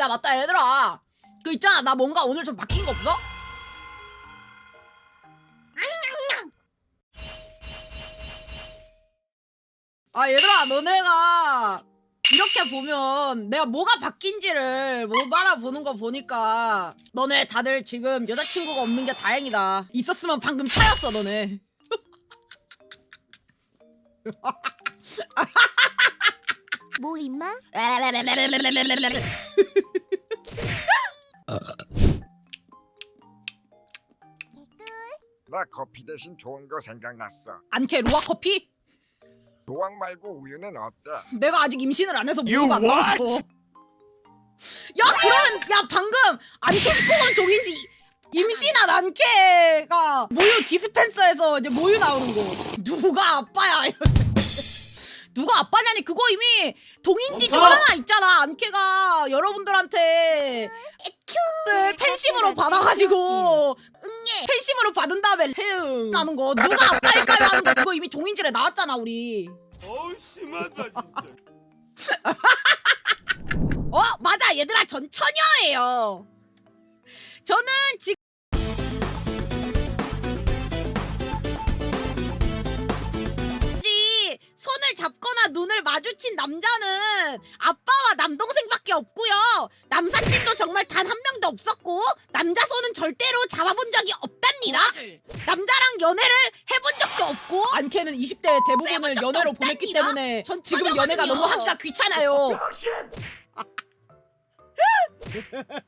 야 맞다 얘들아 그 있잖아 나 뭔가 오늘 좀 바뀐 거 없어? 아 얘들아 너네가 이렇게 보면 내가 뭐가 바뀐지를 못 알아보는 거 보니까 너네 다들 지금 여자친구가 없는 게 다행이다 있었으면 방금 차였어 너네 뭐 임마? 나 커피 대신 좋은 거 생각났어. 안캐 루아 커피? 도왕 말고 우유는 어때? 내가 아직 임신을 안 해서 You 모유가 안 what? 나왔어. 야 그러면 야 방금 안캐 19금 동인지 임신한 안캐가 모유 디스펜서에서 이제 모유 나오는 거 누가 아빠야 누가 아빠냐니 그거 이미 동인지 중 멈춰! 하나 있잖아 안캐가 여러분들한테 들 팬심으로 받아가지고. 응애. 팬심으로 받은 다음에 해응 하는 거. 누가 아빠일까요? 하는 거. 그거 이미 동인지에 나왔잖아 우리. 어우 심하다 진짜. 어? 맞아. 얘들아 전 처녀예요. 저는 지금 눈을 마주친 남자는 아빠와 남동생밖에 없고요 남사친도 정말 단 한 명도 없었고 남자 손은 절대로 잡아본 적이 없답니다 남자랑 연애를 해본 적도 없고 안캐는 20대 대부분을 적도 연애로 보냈기 없답니다. 때문에 전 지금. 연애가 너무 하기가 귀찮아요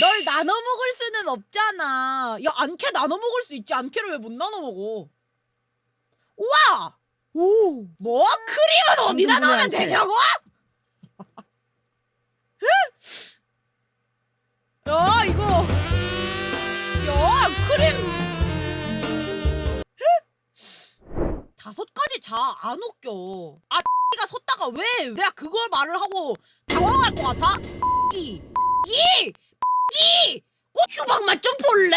널 나눠 먹을 수는 없잖아. 야, 안캐 나눠 먹을 수 있지. 안캐를 왜 못 나눠 먹어? 우와! 오! 뭐? 크림은 어디다 넣으면 한국인한테. 되냐고? 야, 이거. 야, 크림. 다섯 가지 자 안 웃겨. 아, 가 섰다가 왜 내가 그걸 말을 하고 당황할 것 같아? 이, 이, 이, 꼭 휴방 맛 좀 볼래?